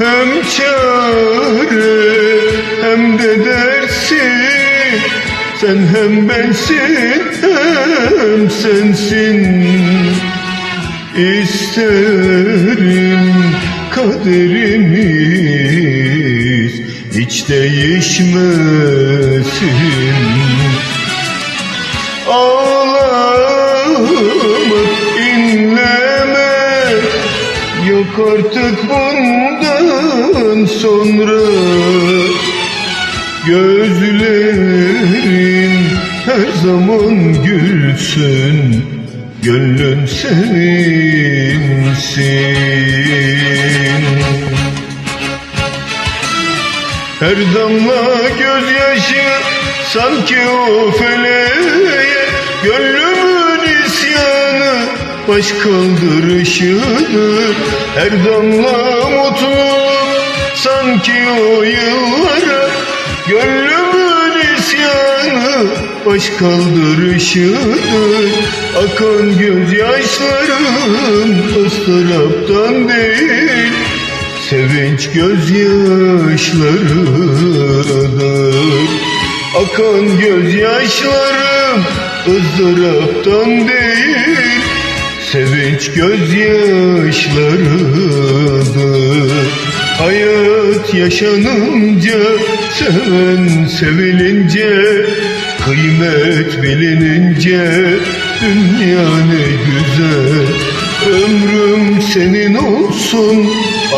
Hem çare hem de dersin Sen hem bensin hem sensin. İsterim kaderimiz hiç değişmesin. Ağlamak, inlemek Yok artık sonra Gözlerin her zaman gülsün Gönlün sevinsin. Her damla gözyaşı sanki o feleğe Gönlümün isyanı baş kaldırışıdır. Her damla mutluluk sanki o yıllara Gönlümün isyanı baş kaldırışıdır. Akan gözyaşlarım ıstıraptan değil. Sevinç gözyaşlarıdır. Akan gözyaşlarım ızdıraptan değil. Sevinç gözyaşlarıdır yaşanınca Seven sevilince Kıymet bilinince Dünya ne güzel Ömrüm senin olsun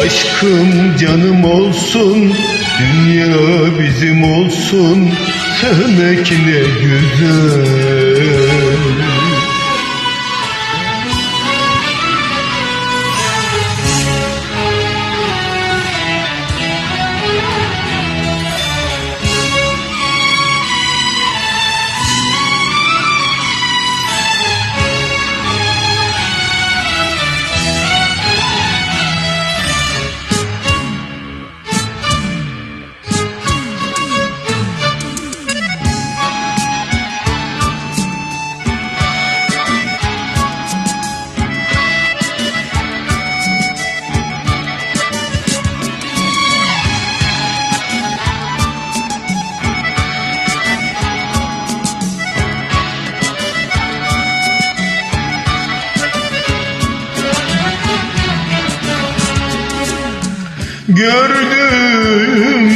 Aşkım canım olsun Dünya bizim olsun Sevmek ne güzel Gördüm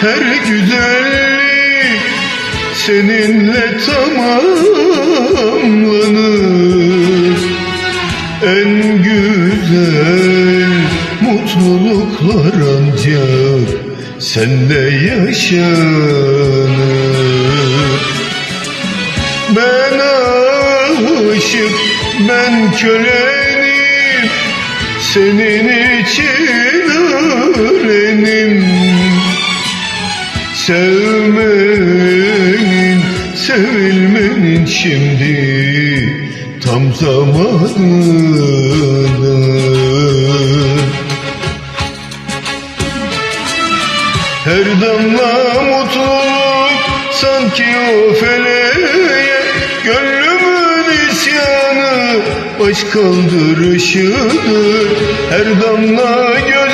her güzellik seninle tamamlanır. En güzel mutluluklar ancak sende yaşanır. Ben aşık, ben kölenim Senin için ölenim Sevmenin, sevilmenin şimdi tam zamanıdır Her damla mutluluk sanki o feleğe Gönlümün isyanı baş kaldırışıdır. Her damla gözyaşı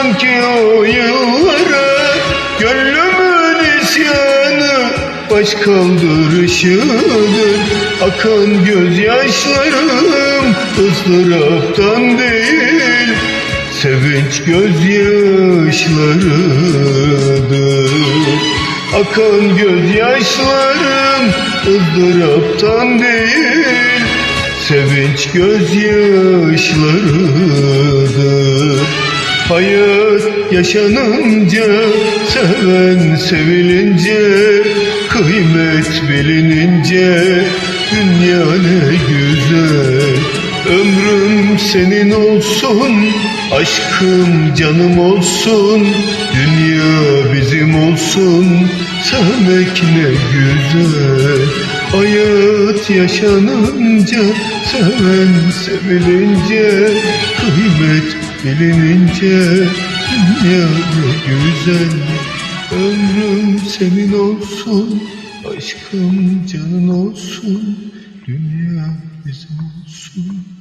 sanki o yıllara Gönlümün isyanı baş kaldırışıdır Akan gözyaşlarım ızdıraptan değil Sevinç gözyaşlarıdır. Akan gözyaşlarım ızdıraptan değil Sevinç gözyaşlarıdır Hayat yaşanınca Seven sevilince Kıymet bilinince Dünya ne güzel. Ömrüm senin olsun Aşkım canım olsun Dünya bizim olsun Sevmek ne güzel. Hayat yaşanınca Seven sevilince Kıymet bilinince ne güzel Ömrüm senin olsun Aşkım canın olsun Dünya bizim olsun